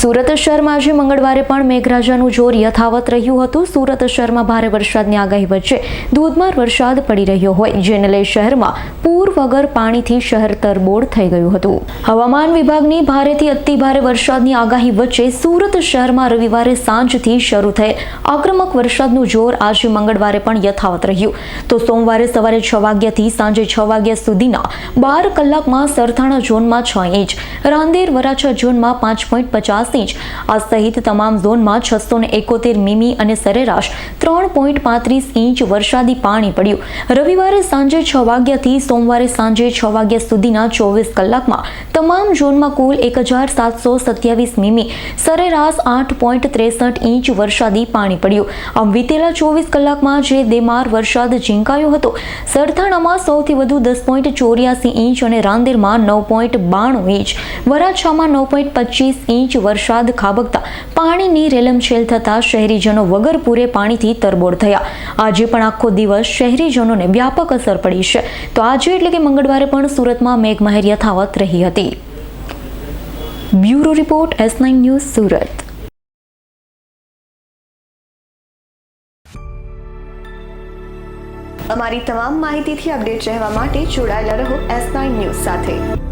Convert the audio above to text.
સુરત શહેરમાં આજે મંગળવારે પણ મેઘરાજાનું જોર યથાવત રહ્યું હતું. સુરત શહેરમાં ભારે વરસાદની આગાહી વચ્ચે ધોધમાર વરસાદ પડી રહ્યો હોય, જેને લઈ શહેરમાં પૂર વગર પાણીથી શહેર તરબોળ થઈ ગયું હતું. હવામાન વિભાગની ભારેથી અતિભારે વરસાદની આગાહી વચ્ચે સુરત શહેરમાં રવિવારે સાંજથી શરૂ થયેલ આક્રમક વરસાદનું જોર આજે મંગળવારે પણ યથાવત રહ્યું. તો સોમવારે સવારે છ વાગ્યાથી સાંજે છ વાગ્યા સુધીના બાર કલાકમાં સરથાણા ઝોનમાં છ ઇંચ, રાંદેર વરાછા ઝોનમાં પાંચ પોઈન્ટ પચાસ ઇંચ, આ સહિત તમામ ઝોનમાં છસો ને એકોતેર મીમી અને સરેરાશ ત્રણ પોઈન્ટ પાંત્રીસ ઇંચ વરસાદી પાણી પડ્યું. રવિવારે સાંજે છ વાગ્યાથી સોમવારે સાંજે છ વાગ્યા સુધીના ચોવીસ કલાકમાં તમામ ઝોનમાં કુલ એક હજાર સાતસો સત્યાવીસ મીમી સરેરાશ આઠ પોઈન્ટ ત્રેસઠ ઇંચ વરસાદી પાણી પડ્યું. આમ વીતેલા ચોવીસ કલાકમાં જે દેમાર વરસાદ ઝીંકાયો હતો, સરથાણામાં સૌથી વધુ દસ પોઈન્ટ ચોર્યાસી ઇંચ અને રાંદેરમાં નવ પોઈન્ટ બાણું ઇંચ, વરાછામાં નવ પોઈન્ટ પચીસ ઇંચ વરસાદ ખાબકતા પાણીની રેલમછેલ થતાં શહેરીજનો વગર પૂરે પાણીથી તરબોળ થયા. આજે પણ આખો દિવસ શહેરીજનોને વ્યાપક અસર પડી છે. તો આજે એટલે કે મંગળવારે પણ સુરતમાં મેઘમહેર યથાવત રહી હતી. Bureau report, S nine news, Surat. અમારી તમામ માહિતીથી અપડેટ રહેવા માટે જોડાયેલા રહો એસ નાઇન ન્યૂઝ સાથે.